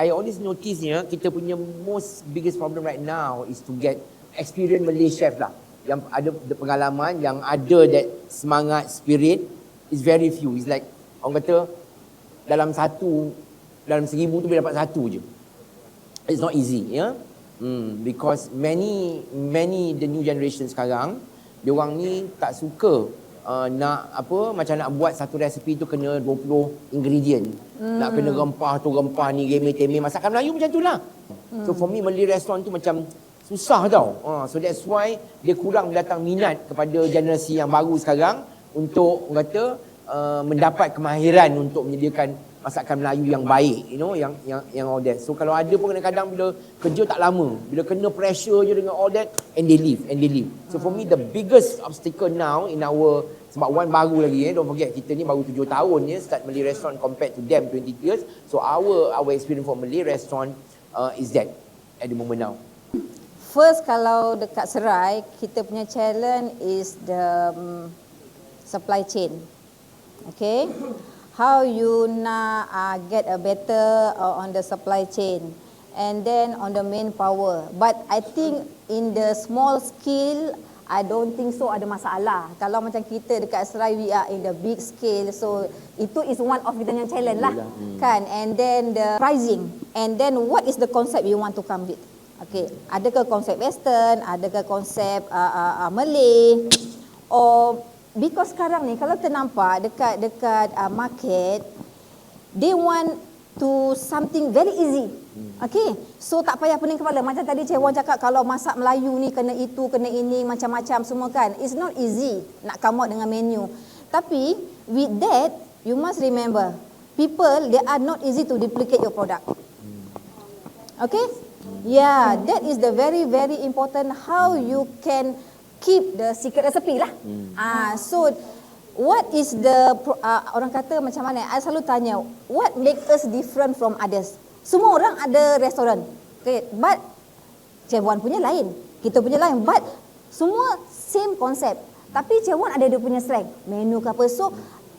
I always notice ya, kita punya most biggest problem right now is to get experienced Malay chef lah. Yang ada pengalaman, yang ada that semangat, spirit is very few. It's like orang kata dalam satu, dalam seribu tu boleh dapat satu je. It's not easy, ya. Hmm, because many many the new generation sekarang, dia orang ni tak suka uh, nak apa macam nak buat satu resepi tu kena 20 ingredient. Hmm. Nak kena rempah tu rempah ni remeh temeh masakan Melayu macam tu lah. Hmm. So for me Malay restaurant tu macam susah tau. Uh, so that's why dia kurang datang minat kepada generasi yang baru sekarang untuk kata uh, mendapat kemahiran untuk menyediakan masakan Melayu yang baik, you know, yang yang yang all that. So kalau ada pun kadang-kadang bila kerja tak lama, bila kena pressure je dengan all that and they leave and they leave. So for me the biggest obstacle now in our sebab one baru lagi eh, don't forget kita ni baru 7 tahun ya start Malay restaurant compared to them 20 years. So our our experience for Malay restaurant uh, is that at the moment now. First kalau dekat Serai, kita punya challenge is the um, supply chain. Okay? How you nak uh, get a better uh, on the supply chain and then on the manpower. But I think in the small scale, I don't think so ada masalah. Kalau macam kita dekat Serai, we are in the big scale. So itu is one of kita punya challenge lah. Kan? And then the pricing. And then what is the concept you want to come with? Okay, adakah konsep western, adakah konsep uh, uh, uh, Malay or because sekarang ni kalau ternampak dekat dekat uh, market they want to something very easy. Okay, so tak payah pening kepala. Macam tadi Cik Wan cakap kalau masak Melayu ni kena itu, kena ini, macam-macam semua kan. It's not easy nak come out dengan menu. Tapi with that, you must remember, people they are not easy to duplicate your product. Okay? Yeah, that is the very very important how you can keep the secret recipe lah. Ah, so what is the uh, orang kata macam mana? I selalu tanya, what make us different from others? Semua orang ada restoran. Okay, but Chef Wan punya lain, kita punya lain, but semua same concept. Tapi Chef Wan ada dia punya strength, menu ke apa. So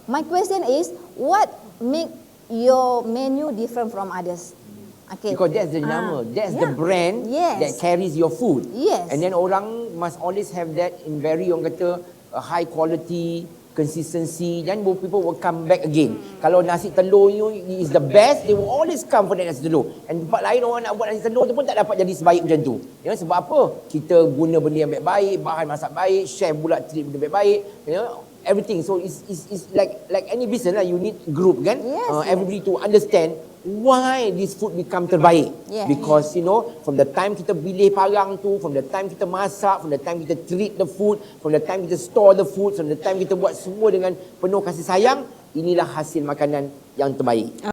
my question is, what make your menu different from others? Okay. Because that's the Ah, nama, that's the yeah. brand Yes. that carries your food. Yes. And then orang must always have that in very orang kata uh, high quality, consistency. Then people will come back again. Kalau nasi telur you is the best, they will always come for that nasi telur. And tempat lain orang nak buat nasi telur tu pun tak dapat jadi sebaik macam tu. Ya, sebab apa? Kita guna benda yang baik-baik, bahan masak baik, chef pula treat benda baik-baik. You know, everything. So it's, it's, it's like like any business lah, you need group kan? Yes, Uh, yes. everybody to understand why this food become terbaik. Yeah. Because you know, from the time kita pilih parang tu, from the time kita masak, from the time kita treat the food, from the time kita store the food, from the time kita buat semua dengan penuh kasih sayang, inilah hasil makanan yang terbaik.